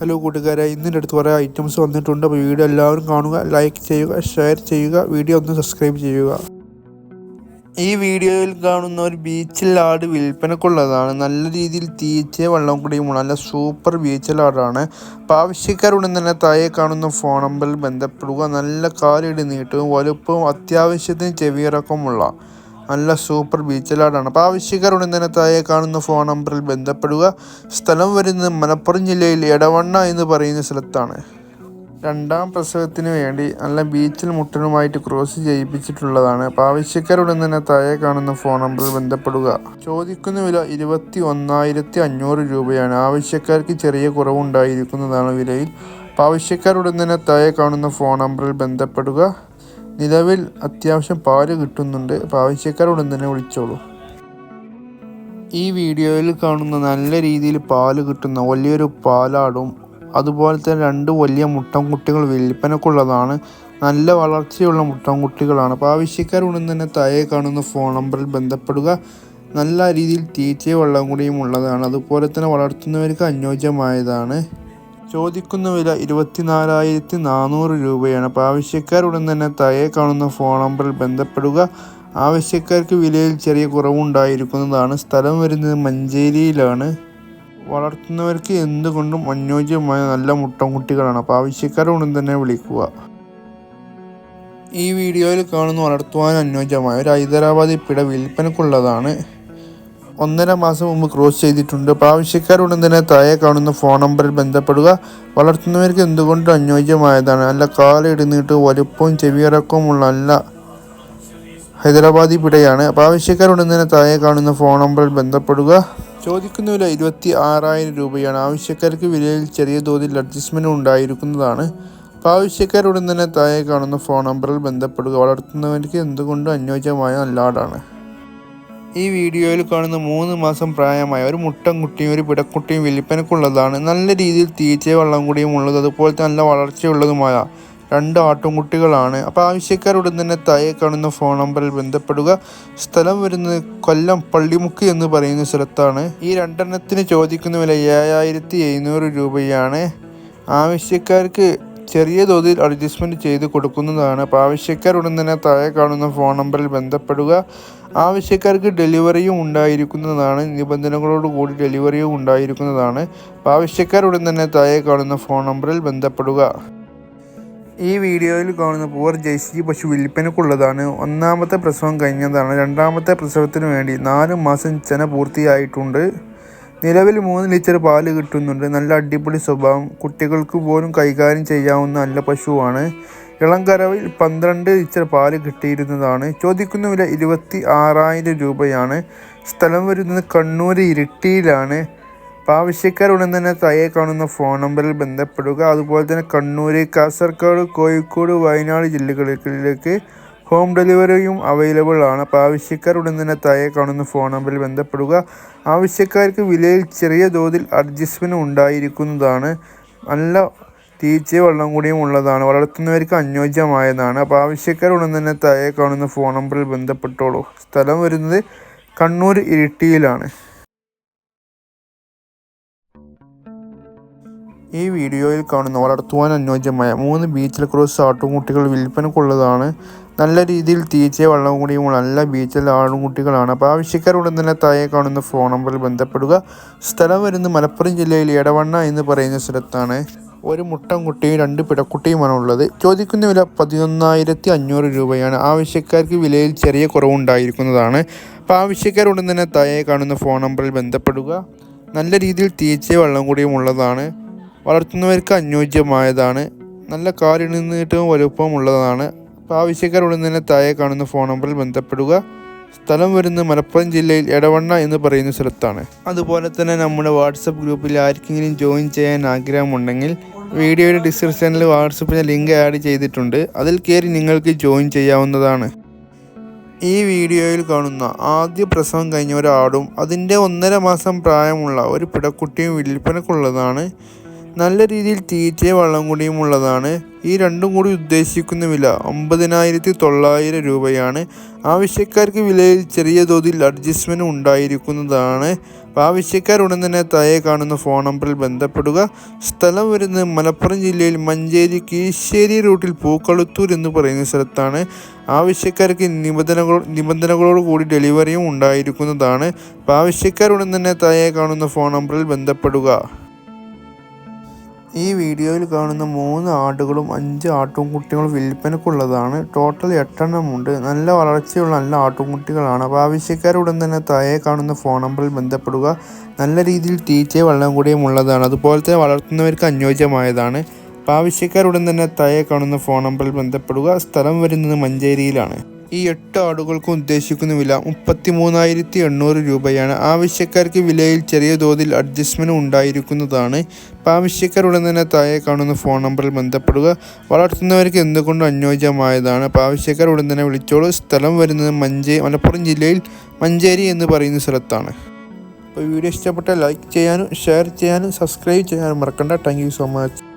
Hello കൂട്ടുകാരെ. ഇന്നിന്റെ അടുത്ത് കുറേ ഐറ്റംസ് വന്നിട്ടുണ്ട്. അപ്പോൾ വീഡിയോ എല്ലാവരും കാണുക ലൈക്ക് ചെയ്യുക ഷെയർ ചെയ്യുക വീഡിയോ ഒന്ന് സബ്സ്ക്രൈബ് ചെയ്യുക. ഈ വീഡിയോയിൽ കാണുന്ന ഒരു ബീച്ചിൽ ആട് വിൽപ്പനക്കുള്ളതാണ് നല്ല രീതിയിൽ തീച്ച വെള്ളം കുടിയുമുള്ള നല്ല സൂപ്പർ ബീച്ചിൽ ആടാണ്. അപ്പോൾ ആവശ്യക്കാരുടൻ തന്നെ താഴെ കാണുന്ന ഫോൺ നമ്പറിൽ ബന്ധപ്പെടുക. നല്ല കാലിടി നീട്ടവും വലുപ്പവും അത്യാവശ്യത്തിന് ചെവിയിറക്കമുള്ള നല്ല സൂപ്പർ ബീച്ചിലാടാണ്. അപ്പോൾ ആവശ്യക്കാരുടൻ തന്നെ താഴെ കാണുന്ന ഫോൺ നമ്പറിൽ ബന്ധപ്പെടുക. സ്ഥലം വരുന്നത് മലപ്പുറം ജില്ലയിൽ എടവണ്ണ എന്ന് പറയുന്ന സ്ഥലത്താണ്. രണ്ടാം പ്രസവത്തിന് വേണ്ടി നല്ല ബീച്ചിൽ മുട്ടനുമായിട്ട് ക്രോസ് ചെയ്യിപ്പിച്ചിട്ടുള്ളതാണ്. അപ്പോൾ ആവശ്യക്കാരുടെ തന്നെ താഴെ കാണുന്ന ഫോൺ നമ്പറിൽ ബന്ധപ്പെടുക. ചോദിക്കുന്ന വില ഇരുപത്തി ഒന്നായിരത്തി അഞ്ഞൂറ് രൂപയാണ് ആവശ്യക്കാർക്ക് ചെറിയ കുറവുണ്ടായിരിക്കുന്നതാണ് വിലയിൽ. അപ്പോൾ ആവശ്യക്കാരുടെ തന്നെ താഴെ കാണുന്ന ഫോൺ നമ്പറിൽ ബന്ധപ്പെടുക. നിലവിൽ അത്യാവശ്യം പാൽ കിട്ടുന്നുണ്ട്. അപ്പോൾ ആവശ്യക്കാരുടൻ തന്നെ വിളിച്ചോളൂ. ഈ വീഡിയോയിൽ കാണുന്ന നല്ല രീതിയിൽ പാൽ കിട്ടുന്ന വലിയൊരു പാലാടും അതുപോലെ തന്നെ രണ്ട് വലിയ മുട്ടൻകുട്ടികൾ വിൽപ്പനക്കുള്ളതാണ് നല്ല വളർച്ചയുള്ള മുട്ടൻകുട്ടികളാണ്. അപ്പോൾ ആവശ്യക്കാരുടൻ തന്നെ താഴെ കാണുന്ന ഫോൺ നമ്പറിൽ ബന്ധപ്പെടുക. നല്ല രീതിയിൽ തീറ്റയും വെള്ളം കൂടിയും ഉള്ളതാണ്. അതുപോലെ തന്നെ വളർത്തുന്നവർക്ക് അനുയോജ്യമായതാണ്. ചോദിക്കുന്ന വില ഇരുപത്തിനാലായിരത്തി നാനൂറ് രൂപയാണ്. അപ്പോൾ ആവശ്യക്കാർ ഉടൻ തന്നെ താഴെ കാണുന്ന ഫോൺ നമ്പറിൽ ബന്ധപ്പെടുക. ആവശ്യക്കാർക്ക് വിലയിൽ ചെറിയ കുറവുണ്ടായിരിക്കുന്നതാണ്. സ്ഥലം വരുന്നത് മഞ്ചേരിയിലാണ്. വളർത്തുന്നവർക്ക് എന്തുകൊണ്ടും അനുയോജ്യമായ നല്ല മുട്ടൻകുട്ടികളാണ്. അപ്പോൾ ആവശ്യക്കാർ ഉടൻ തന്നെ വിളിക്കുക. ഈ വീഡിയോയിൽ കാണുന്ന വളർത്തുവാൻ അനുയോജ്യമായ ഒരു ഹൈദരാബാദി പിട വിൽപ്പനക്കുള്ളതാണ് ഒന്നര മാസം മുമ്പ് ക്രോസ് ചെയ്തിട്ടുണ്ട്. അപ്പോൾ ആവശ്യക്കാരുടൻ തന്നെ താഴെ കാണുന്ന ഫോൺ നമ്പറിൽ ബന്ധപ്പെടുക വളർത്തുന്നവർക്ക് എന്തുകൊണ്ടും അനുയോജ്യമായതാണ്? അല്ല കാലിടുന്നിട്ട് വലുപ്പവും ചെവിയിറക്കവുമുള്ള അല്ല ഹൈദരാബാദി പിടയാണ്. അപ്പോൾ ആവശ്യക്കാരുടൻ തന്നെ താഴെ കാണുന്ന ഫോൺ നമ്പറിൽ ബന്ധപ്പെടുക ചോദിക്കുന്ന വില ഇരുപത്തി ആറായിരം രൂപയാണ്. ആവശ്യക്കാർക്ക് വിലയിൽ ചെറിയ തോതിൽ അഡ്ജസ്റ്റ്മെന്റ് ഉണ്ടായിരിക്കുന്നതാണ്. ആവശ്യക്കാരുടൻ തന്നെ താഴെ കാണുന്ന ഫോൺ നമ്പറിൽ ബന്ധപ്പെടുക വളർത്തുന്നവർക്ക് എന്തുകൊണ്ടും അനുയോജ്യമായ നല്ലാടാണ് ഈ വീഡിയോയിൽ കാണുന്ന മൂന്ന് മാസം പ്രായമായ ഒരു മുട്ടൻകുട്ടിയും ഒരു പിടക്കുട്ടിയും വിൽപ്പനക്കുള്ളതാണ് നല്ല രീതിയിൽ തീറ്റ വെള്ളം കൂടിയും ഉള്ളത് അതുപോലെ നല്ല വളർച്ചയുള്ളതുമായ രണ്ട് ആട്ടുംകുട്ടികളാണ്. അപ്പോൾ ആവശ്യക്കാരുടൻ തന്നെ താഴെ കാണുന്ന ഫോൺ നമ്പറിൽ ബന്ധപ്പെടുക. സ്ഥലം വരുന്നത് കൊല്ലം പള്ളിമുക്ക് എന്ന് പറയുന്ന സ്ഥലത്താണ്. ഈ രണ്ടെണ്ണത്തിന് ചോദിക്കുന്ന വില ഏഴായിരത്തി എഴുന്നൂറ് രൂപയാണ്. ആവശ്യക്കാർക്ക് ചെറിയ തോതിൽ അഡ്ജസ്റ്റ്മെന്റ് ചെയ്ത് കൊടുക്കുന്നതാണ്. അപ്പോൾ ആവശ്യക്കാർ ഉടൻ തന്നെ താഴെ കാണുന്ന ഫോൺ നമ്പറിൽ ബന്ധപ്പെടുക. ആവശ്യക്കാർക്ക് ഡെലിവറിയും ഉണ്ടായിരിക്കുന്നതാണ്. നിബന്ധനകളോട് കൂടി ഡെലിവറിയും ഉണ്ടായിരിക്കുന്നതാണ്. അപ്പോൾ ആവശ്യക്കാർ ഉടൻ തന്നെ താഴെ കാണുന്ന ഫോൺ നമ്പറിൽ ബന്ധപ്പെടുക. ഈ വീഡിയോയിൽ കാണുന്ന പൂർ ജേഴ്സി പശു വിൽപ്പനക്കുള്ളതാണ് ഒന്നാമത്തെ പ്രസവം കഴിഞ്ഞതാണ്. രണ്ടാമത്തെ പ്രസവത്തിന് വേണ്ടി നാല് മാസം ചെന പൂർത്തിയായിട്ടുണ്ട്. നിലവിൽ മൂന്ന് ലിറ്റർ പാൽ കിട്ടുന്നുണ്ട്. നല്ല അടിപൊളി സ്വഭാവം. കുട്ടികൾക്ക് പോലും കൈകാര്യം ചെയ്യാവുന്ന നല്ല പശുവാണ്. ഇളം കറവിൽ പന്ത്രണ്ട് ലിറ്റർ പാൽ കിട്ടിയിരുന്നതാണ്. ചോദിക്കുന്ന വില ഇരുപത്തി ആറായിരം രൂപയാണ്. സ്ഥലം വരുന്നത് കണ്ണൂർ ഇരിട്ടിയിലാണ്. ആവശ്യക്കാർ ആവശ്യക്കാരുടൻ തന്നെ താഴെ കാണുന്ന ഫോൺ നമ്പറിൽ ബന്ധപ്പെടുക. അതുപോലെ തന്നെ കണ്ണൂർ കാസർഗോഡ് കോഴിക്കോട് വയനാട് ജില്ലകളിലേക്ക് ഹോം ഡെലിവറിയും അവൈലബിൾ ആണ്. അപ്പോൾ ആവശ്യക്കാർ ഉടൻ തന്നെ താഴെ കാണുന്ന ഫോൺ നമ്പറിൽ ബന്ധപ്പെടുക. ആവശ്യക്കാർക്ക് വിലയിൽ ചെറിയ തോതിൽ അഡ്ജസ്റ്റ്മെന്റ് ഉണ്ടായിരിക്കുന്നതാണ്. നല്ല തീച്ച വെള്ളം കൂടിയും ഉള്ളതാണ്. വളർത്തുന്നവർക്ക് അനുയോജ്യമായതാണ്. അപ്പോൾ ആവശ്യക്കാർ ഉടൻ തന്നെ താഴെ കാണുന്ന ഫോൺ നമ്പറിൽ ബന്ധപ്പെട്ടോളൂ. സ്ഥലം വരുന്നത് കണ്ണൂർ ഇരിട്ടിയിലാണ്. ഈ വീഡിയോയിൽ കാണുന്ന വളർത്തുവാൻ അനുയോജ്യമായ മൂന്ന് ബീച്ചിൽ ക്രോസ് ആട്ടുംകുട്ടികൾ വിൽപ്പനക്കുള്ളതാണ് നല്ല രീതിയിൽ തീച്ച വെള്ളം കൂടിയും നല്ല ബീച്ചിൽ ആടുംകുട്ടികളാണ് അപ്പോൾ ആവശ്യക്കാരുടൻ തന്നെ താഴെ കാണുന്ന ഫോൺ നമ്പറിൽ ബന്ധപ്പെടുക. സ്ഥലം വരുന്നത് മലപ്പുറം ജില്ലയിൽ എടവണ്ണ എന്ന് പറയുന്ന സ്ഥലത്താണ്. ഒരു മുട്ടൻകുട്ടിയും രണ്ട് പിടക്കുട്ടിയുമാണ് ഉള്ളത്. ചോദിക്കുന്ന വില പതിനൊന്നായിരത്തി അഞ്ഞൂറ് രൂപയാണ് ആവശ്യക്കാർക്ക് വിലയിൽ ചെറിയ കുറവുണ്ടായിരിക്കുന്നതാണ്. അപ്പോൾ ആവശ്യക്കാരുടൻ തന്നെ താഴെ കാണുന്ന ഫോൺ നമ്പറിൽ ബന്ധപ്പെടുക. നല്ല രീതിയിൽ തീച്ച വെള്ളം കൂടിയും ഉള്ളതാണ്. വളർത്തുന്നവർക്ക് അനുയോജ്യമായതാണ്. നല്ല കാലിടുന്നിട്ടും വലുപ്പവും ഉള്ളതാണ്. അപ്പോൾ ആവശ്യക്കാരുടൻ തന്നെ താഴെ കാണുന്ന ഫോൺ നമ്പറിൽ ബന്ധപ്പെടുക. സ്ഥലം വരുന്ന മലപ്പുറം ജില്ലയിൽ എടവണ്ണ എന്ന് പറയുന്ന സ്ഥലത്താണ്. അതുപോലെ തന്നെ നമ്മുടെ വാട്സപ്പ് ഗ്രൂപ്പിൽ ആർക്കെങ്കിലും ജോയിൻ ചെയ്യാൻ ആഗ്രഹമുണ്ടെങ്കിൽ വീഡിയോയുടെ ഡിസ്ക്രിപ്ഷനിൽ വാട്സപ്പിന് ലിങ്ക് ആഡ് ചെയ്തിട്ടുണ്ട്. അതിൽ കയറി നിങ്ങൾക്ക് ജോയിൻ ചെയ്യാവുന്നതാണ്. ഈ വീഡിയോയിൽ കാണുന്ന ആദ്യ പ്രസവം കഴിഞ്ഞ ഒരാടും അതിന്റെ ഒന്നര മാസം പ്രായമുള്ള ഒരു പിടക്കുട്ടിയും വിൽപ്പനക്കുള്ളതാണ് നല്ല രീതിയിൽ തീറ്റയും വള്ളം കൂടിയും ഉള്ളതാണ്. ഈ രണ്ടും കൂടി ഉദ്ദേശിക്കുന്ന വില ഒമ്പതിനായിരത്തി തൊള്ളായിരം രൂപയാണ്. ആവശ്യക്കാർക്ക് വിലയിൽ ചെറിയ തോതിൽ അഡ്ജസ്റ്റ്മെന്റ് ഉണ്ടായിരിക്കുന്നതാണ്. ആവശ്യക്കാർ ഉടൻ തന്നെ താഴെ കാണുന്ന ഫോൺ നമ്പറിൽ ബന്ധപ്പെടുക. സ്ഥലം വരുന്നത് മലപ്പുറം ജില്ലയിൽ മഞ്ചേരി കീശ്ശേരി റൂട്ടിൽ പൂക്കളുത്തൂർ എന്ന് പറയുന്ന സ്ഥലത്താണ്. ആവശ്യക്കാർക്ക് നിബന്ധനകൾ നിബന്ധനകളോട് കൂടി ഡെലിവറിയും ഉണ്ടായിരിക്കുന്നതാണ്. അപ്പോൾ ആവശ്യക്കാർ ഉടൻ തന്നെ താഴെ കാണുന്ന ഫോൺ നമ്പറിൽ ബന്ധപ്പെടുക. ഈ വീഡിയോയിൽ കാണുന്ന മൂന്ന് ആടുകളും അഞ്ച് ആട്ടുംകുട്ടികളും വിൽപ്പനക്കുള്ളതാണ് ടോട്ടൽ എട്ടെണ്ണമുണ്ട്. നല്ല വളർച്ചയുള്ള നല്ല ആട്ടുംകുട്ടികളാണ്. അപ്പോൾ ആവശ്യക്കാരുടൻ തന്നെ താഴെ കാണുന്ന ഫോൺ നമ്പറിൽ ബന്ധപ്പെടുക. നല്ല രീതിയിൽ തീറ്റയും വെള്ളം കൂടിയും ഉള്ളതാണ്. അതുപോലെ തന്നെ വളർത്തുന്നവർക്ക് അനുയോജ്യമായതാണ്. അപ്പോൾ ആവശ്യക്കാരുടൻ തന്നെ താഴെ കാണുന്ന ഫോൺ നമ്പറിൽ ബന്ധപ്പെടുക. സ്ഥലം വരുന്നത് മഞ്ചേരിയിലാണ്. ഈ എട്ട് ആടുകൾക്കും ഉദ്ദേശിക്കുന്ന വില മുപ്പത്തി മൂന്നായിരത്തി എണ്ണൂറ് രൂപയാണ്. ആവശ്യക്കാർക്ക് വിലയിൽ ചെറിയ തോതിൽ അഡ്ജസ്റ്റ്മെന്റ് ഉണ്ടായിരിക്കുന്നതാണ്. അപ്പോൾ ആവശ്യക്കാർ ഉടൻ തന്നെ താഴെ കാണുന്ന ഫോൺ നമ്പറിൽ ബന്ധപ്പെടുക. വളർത്തുന്നവർക്ക് എന്തുകൊണ്ടും അനുയോജ്യമായതാണ്. അപ്പോൾ ആവശ്യക്കാർ ഉടൻ തന്നെ വിളിച്ചോളൂ. സ്ഥലം വരുന്നത് മഞ്ചേ മലപ്പുറം ജില്ലയിൽ മഞ്ചേരി എന്ന് പറയുന്ന സ്ഥലത്താണ്. അപ്പോൾ വീഡിയോ ഇഷ്ടപ്പെട്ടാൽ ലൈക്ക് ചെയ്യാനും ഷെയർ ചെയ്യാനും സബ്സ്ക്രൈബ് ചെയ്യാനും മറക്കണ്ട. Thank so much